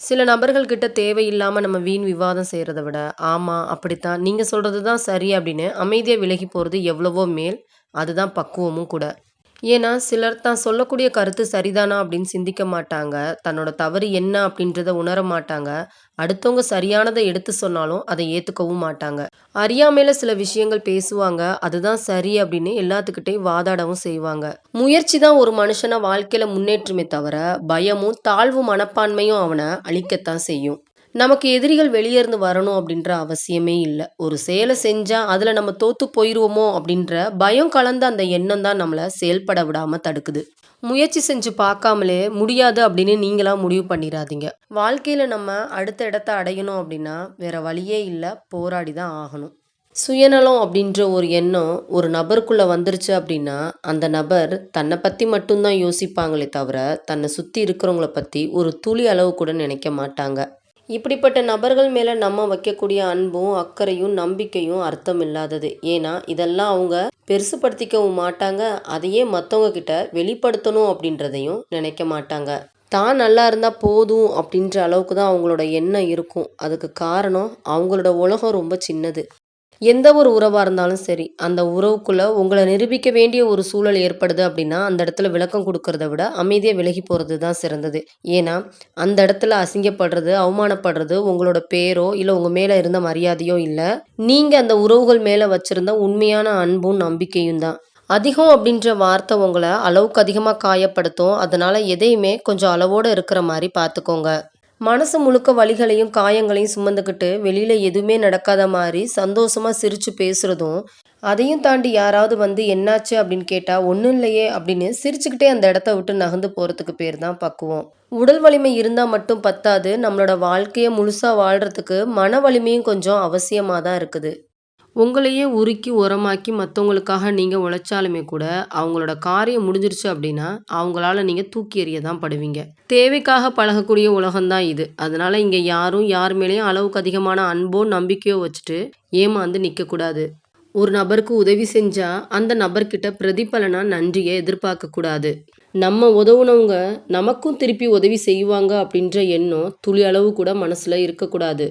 சில நபர்கள்கிட்ட தேவையில்லாமல் நம்ம வீண் விவாதம் செய்கிறத விட, ஆமாம் அப்படித்தான், நீங்கள் சொல்கிறது தான் சரி அப்படின்னு அமைதியாக விலகி போகிறது எவ்வளவோ மேல். அதுதான் பக்குவமும் கூட. ஏன்னா, சிலர் தான் சொல்லக்கூடிய கருத்து சரிதானா அப்படின்னு சிந்திக்க மாட்டாங்க. தன்னோட தவறு என்ன அப்படின்றத உணர மாட்டாங்க. அடுத்தவங்க சரியானதை எடுத்து சொன்னாலும் அதை ஏற்றுக்கவும் மாட்டாங்க. அறியாமையில சில விஷயங்கள் பேசுவாங்க. அதுதான் சரி அப்படின்னு எல்லாத்துக்கிட்டையும் வாதாடவும் செய்வாங்க. முயற்சி தான் ஒரு மனுஷனை வாழ்க்கையில முன்னேற்றுமே தவிர, பயமும், தாழ்வு மனப்பான்மையும் அவனை அழிக்கத்தான் செய்யும். நமக்கு எதிரிகள் வெளிய இருந்து வரணும் அப்படின்ற அவசியமே இல்லை ஒரு செயலை செஞ்சால் அதில் நம்ம தோத்து போயிடுவோமோ அப்படின்ற பயம் கலந்த அந்த எண்ணம் தான் நம்மளை செயல்பட விடாமல் தடுக்குது. முயற்சி செஞ்சு பார்க்காமலே முடியாது அப்படின்னு நீங்களாக முடிவு பண்ணிடாதீங்க வாழ்க்கையில் நம்ம அடுத்த இடத்த அடையணும் அப்படின்னா, வேற வழியே இல்லை போராடி தான் ஆகணும். சுயநலம் அப்படின்ற ஒரு எண்ணம் ஒரு நபருக்குள்ளே வந்துருச்சு அப்படின்னா, அந்த நபர் தன்னை பற்றி மட்டும்தான் யோசிப்பாங்களே தவிர, தன்னை சுற்றி இருக்கிறவங்கள பற்றி ஒரு துளி அளவு கூட நினைக்க மாட்டாங்க. இப்படிப்பட்ட நபர்கள் மேல நம்ம வைக்கக்கூடிய அன்பும், அக்கறையும், நம்பிக்கையும் அர்த்தம் இல்லாதது ஏன்னா, இதெல்லாம் அவங்க பெருசுபடுத்திக்கவும் மாட்டாங்க. அதையே மற்றவங்க கிட்ட வெளிப்படுத்தணும் அப்படின்றதையும் நினைக்க மாட்டாங்க. தான் நல்லா இருந்தால் போதும் அப்படின்ற அளவுக்கு தான் அவங்களோட எண்ணம் இருக்கும். அதுக்கு காரணம் அவங்களோட உலகம் ரொம்ப சின்னது. எந்த ஒரு உறவாக இருந்தாலும் சரி, அந்த உறவுக்குள்ளே உங்களை நிரூபிக்க வேண்டிய ஒரு சூழல் ஏற்படுது அப்படின்னா, அந்த இடத்துல விளக்கம் கொடுக்கறத விட அமைதியாக விலகி போகிறது தான் சிறந்தது. ஏன்னா, அந்த இடத்துல அசிங்கப்படுறது, அவமானப்படுறது உங்களோட பேரோ, இல்லை உங்கள் மேலே இருந்த மரியாதையோ இல்லை நீங்கள் அந்த உறவுகள் மேலே வச்சுருந்த உண்மையான அன்பும், நம்பிக்கையும் தான். அதிகம் அப்படின்ற வார்த்தை உங்களை அளவுக்கு அதிகமாக காயப்படுத்தும். அதனால எதையுமே கொஞ்சம் அளவோட இருக்கிற மாதிரி பார்த்துக்கோங்க. மனசு முழுக்க வலிகளையும், காயங்களையும் சுமந்துக்கிட்டு வெளியில் எதுவுமே நடக்காத மாதிரி சந்தோஷமாக சிரித்து பேசுகிறதும் அதையும் தாண்டி யாராவது வந்து என்னாச்சு அப்படின்னு கேட்டால் ஒன்றும் இல்லையே அப்படின்னு சிரிச்சுக்கிட்டே அந்த இடத்த விட்டு நகர்ந்து போகிறதுக்கு பேர் தான் பக்குவம். உடல் வலிமை இருந்தால் மட்டும் பத்தாது. நம்மளோட வாழ்க்கையை முழுசாக வாழ்கிறதுக்கு மன வலிமையும் கொஞ்சம் அவசியமாக தான் இருக்குது. உங்களையே உருக்கி, உரமாக்கி மற்றவங்களுக்காக நீங்கள் உழைச்சாலுமே கூட, அவங்களோட காரியம் முடிஞ்சிருச்சு அப்படின்னா, அவங்களால நீங்கள் தூக்கி எறிய தான் படுவீங்க. தேவைக்காக பழகக்கூடிய உலகம் தான் இது. அதனால இங்கே யாரும் யார் மேலேயும் அளவுக்கு அதிகமான அன்போ, நம்பிக்கையோ வச்சுட்டு ஏமாந்து நிற்கக்கூடாது ஒரு நபருக்கு உதவி செஞ்சால் அந்த நபர்கிட்ட பிரதிபலனா நன்றியை எதிர்பார்க்கக்கூடாது நம்ம உதவுனவங்க நமக்கும் திருப்பி உதவி செய்வாங்க அப்படின்ற எண்ணம் துளி அளவு கூட மனசில் இருக்கக்கூடாது.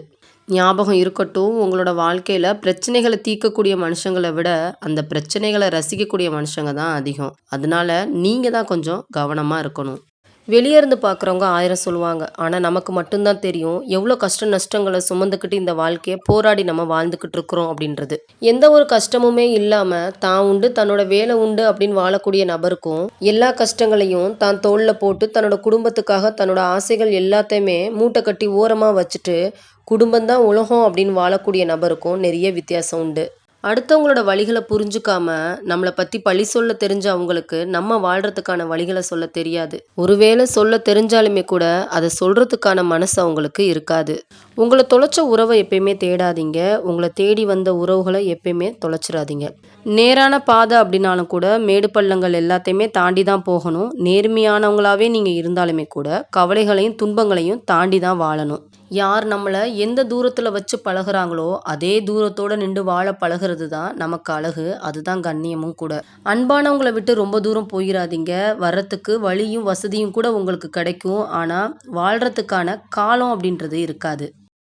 ஞாபகம் இருக்கட்டும், உங்களோட வாழ்க்கையில் பிரச்சனைகளை தீர்க்கக்கூடிய மனுஷங்களை விட, அந்த பிரச்சனைகளை ரசிக்கக்கூடிய மனுஷங்க தான் அதிகம். அதனால நீங்கள் தான் கொஞ்சம் கவனமாக இருக்கணும். வெளியே இருந்து பார்க்குறவங்க ஆயிரம் சொல்லுவாங்க. ஆனால் நமக்கு மட்டும்தான் தெரியும், எவ்வளோ கஷ்ட நஷ்டங்களை சுமந்துக்கிட்டு இந்த வாழ்க்கையை போராடி நம்ம வாழ்ந்துக்கிட்டு இருக்கிறோம் அப்படின்றது. எந்த ஒரு கஷ்டமுமே இல்லாமல் தான் உண்டு, தன்னோட வேலை உண்டு அப்படின்னு வாழக்கூடிய நபருக்கும், எல்லா கஷ்டங்களையும் தான் தோளில் போட்டு தன்னோட குடும்பத்துக்காக தன்னோட ஆசைகள் எல்லாத்தையுமே மூட்டை கட்டி ஓரமாக வச்சுட்டு, குடும்பம் தான் உலகம் அப்படின்னு வாழக்கூடிய நபருக்கும் நிறைய வித்தியாசம் உண்டு. அடுத்தவங்களோட வழிகளை புரிஞ்சுக்காம, நம்மளை பற்றி பழி சொல்ல தெரிஞ்ச அவங்களுக்கு, நம்ம வாழ்கிறதுக்கான வழிகளை சொல்ல தெரியாது. ஒருவேளை சொல்ல தெரிஞ்சாலுமே கூட, அதை சொல்கிறதுக்கான மனசு அவங்களுக்கு இருக்காது. உங்களை தொலைச்ச உறவை எப்பயுமே தேடாதீங்க. உங்களை தேடி வந்த உறவுகளை எப்பயுமே தொலைச்சிடாதீங்க நேரான பாதை அப்படின்னாலும் கூட, மேடு பள்ளங்கள் எல்லாத்தையுமே தாண்டி தான் போகணும். நேர்மையானவங்களாவே நீங்க இருந்தாலுமே கூட, கவலைகளையும், துன்பங்களையும் தாண்டி தான் வாழணும். யார் நம்மளை எந்த தூரத்துல வச்சு பழகுறாங்களோ, அதே தூரத்தோட நின்று வாழ பழகுறது தான் நமக்கு அழகு. அதுதான் கண்ணியமும் கூட. அன்பானவங்களை விட்டு ரொம்ப தூரம் போயிடாதீங்க வர்றதுக்கு வழியும், வசதியும் கூட உங்களுக்கு கிடைக்கும். ஆனா, வாழ்றதுக்கான காலம் அப்படின்றது இருக்காது.